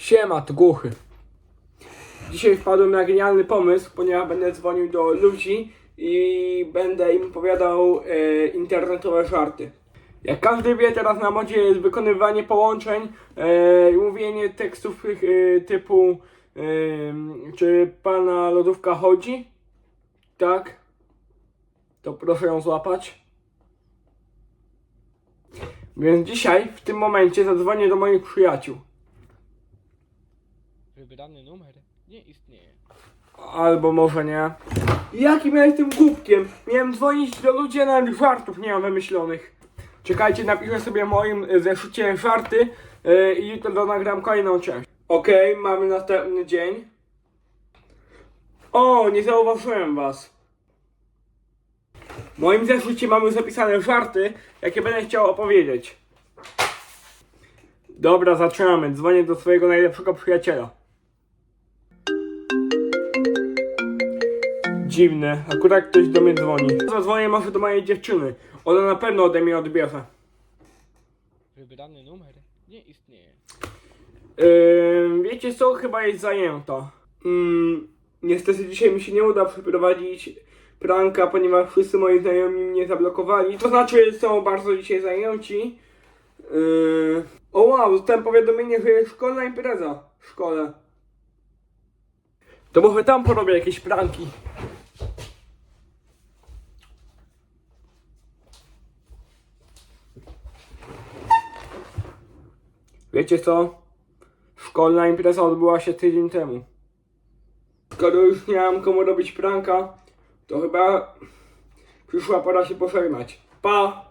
Siema, tu głuchy. Dzisiaj wpadłem na genialny pomysł, ponieważ będę dzwonił do ludzi i będę im opowiadał e, internetowe żarty. Jak każdy wie, teraz na modzie jest wykonywanie połączeń e, mówienie tekstów e, typu e, czy pana lodówka chodzi? Tak? To proszę ją złapać. Więc dzisiaj, w tym momencie, zadzwonię do moich przyjaciół. Wybrany numer nie istnieje. Albo może nie. Jakim ja jestem głupkiem? Miałem dzwonić do ludzi, a nawet żartów nie mam wymyślonych. Czekajcie, napiszę sobie moim e, zeszycie żarty e, i jutro nagram kolejną część. Okej, mamy następny dzień. O, nie zauważyłem was. W moim zeszycie mamy zapisane żarty, jakie będę chciał opowiedzieć. Dobra, zaczynamy. Dzwonię do swojego najlepszego przyjaciela. Dziwne, akurat ktoś do mnie dzwoni. Zadzwonię może do mojej dziewczyny. Ona na pewno ode mnie odbierze. Wybrany numer nie istnieje. Yy, wiecie co? Chyba jest zajęta. Niestety dzisiaj mi się nie uda przeprowadzić pranka, ponieważ wszyscy moi znajomi mnie zablokowali. To znaczy są bardzo dzisiaj zajęci. Yy, o wow, dostałem powiadomienie, że jest szkolna impreza w szkole. To może tam porobię jakieś pranki. Wiecie co? Szkolna impreza odbyła się tydzień temu. Skoro już nie mam komu robić pranka, to chyba przyszła pora się pożegnać. Pa!